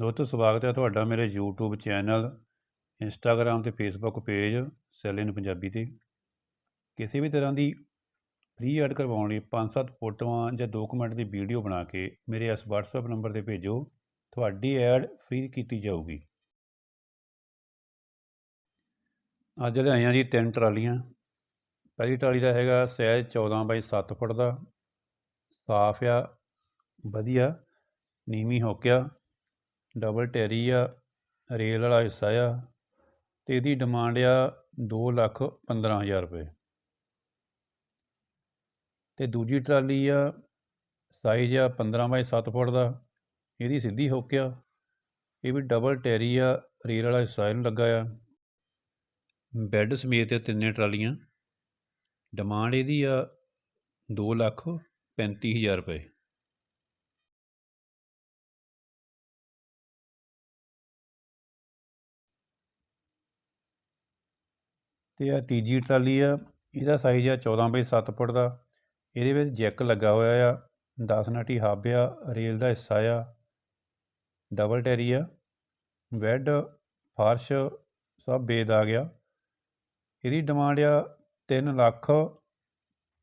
ਦੋਸਤੋ, ਸਵਾਗਤ ਹੈ ਤੁਹਾਡਾ ਮੇਰੇ YouTube ਚੈਨਲ ਇੰਸਟਾਗ੍ਰਾਮ ਤੇ ਫੇਸਬੁੱਕ ਪੇਜ ਸੈਲ ਪੰਜਾਬੀ ਤੇ। ਕਿਸੇ ਵੀ ਤਰ੍ਹਾਂ ਦੀ ਫ੍ਰੀ ਐਡ ਕਰਵਾਉਣ ਲਈ 5-7 ਫੋਟੋਆਂ ਜਾਂ 2 ਮਿੰਟ ਦੀ ਵੀਡੀਓ ਬਣਾ ਕੇ ਮੇਰੇ ਇਸ WhatsApp ਨੰਬਰ ਤੇ ਭੇਜੋ, ਤੁਹਾਡੀ ਐਡ ਫ੍ਰੀ ਕੀਤੀ ਜਾਊਗੀ। ਅੱਜ ਲਿਆਈਆਂ ਜੀ ਤਿੰਨ ਟਰਾਲੀਆਂ। ਪਹਿਲੀ ਟਰਾਲੀ ਦਾ ਹੈਗਾ ਸਾਈਜ਼ 14 ਬਾਈ 7 ਫੁੱਟ ਦਾ। ਸਾਫ਼ ਆ, ਵਧੀਆ, ਨੀਵੀਂ ਹੋਕਿਆ ਡਬਲ ਟੈਰੀ ਆ, ਰੇਲ ਵਾਲਾ ਹਿੱਸਾ ਆ ਤੇ ਇਹਦੀ ਡਿਮਾਂਡ ਆ ਦੋ ਲੱਖ ਪੰਦਰਾਂ ਹਜ਼ਾਰ ਰੁਪਏ। ਤੇ ਦੂਜੀ ਟਰਾਲੀ ਆ ਸਾਈਜ਼ ਆ 15 ਬਾਈ 7 ਫੁੱਟ ਦਾ, ਇਹਦੀ ਸਿੱਧੀ ਹੁੱਕ ਆ। ਇਹ ਵੀ ਡਬਲ ਟੈਰੀ ਆ, ਰੇਲ ਵਾਲਾ ਹਿੱਸਾ ਇਹਨੂੰ ਲੱਗਾ ਆ। ਬੈੱਡ ਸਮੇਤ ਤੇ ਤਿੰਨੇ ਟਰਾਲੀਆਂ ਡਿਮਾਂਡ ਇਹਦੀ ਆ ਦੋ ਲੱਖ ਪੈਂਤੀ ਹਜ਼ਾਰ ਰੁਪਏ। ਤੇ ਆ ਤੀਜੀ ਟਰਾਲੀ ਆ, ਇਹਦਾ ਸਾਈਜ਼ ਆ 14 ਬਾਈ 7 ਫੁੱਟ ਦਾ। ਇਹਦੇ ਵਿੱਚ ਜੈਕ ਲੱਗਾ ਹੋਇਆ ਆ 10 ਨਟੀ ਹੱਬ ਆ, ਰੇਲ ਦਾ ਹਿੱਸਾ ਆ ਡਬਲ ਟੈਰੀ ਆ ਬੈੱਡ ਫਰਸ਼, ਸਭ ਬੇਦ ਆ। ਗਿਆ ਇਹਦੀ ਡਿਮਾਂਡ ਆ 3 ਲੱਖ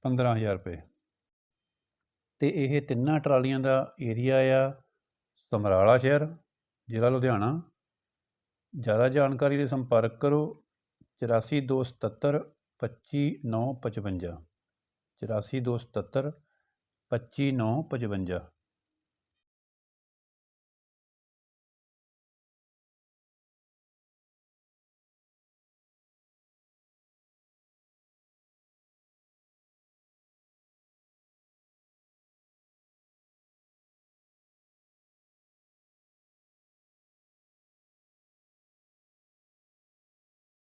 15000 ਰੁਪਏ। ਤੇ ਇਹ ਤਿੰਨਾਂ ਟਰਾਲੀਆਂ ਦਾ ਏਰੀਆ ਆ ਸਮਰਾਲਾ ਸ਼ਹਿਰ, ਜ਼ਿਲ੍ਹਾ ਲੁਧਿਆਣਾ। ਜ਼ਿਆਦਾ ਜਾਣਕਾਰੀ ਲਈ ਸੰਪਰਕ ਕਰੋ ਚੁਰਾਸੀ ਦੋ ਸਤੱਤਰ ਪੱਚੀ ਨੌ ਪਚਵੰਜਾ। ਚੁਰਾਸੀ ਦੋ ਸਤੱਤਰ ਪੱਚੀ ਨੌ ਪਚਵੰਜਾ।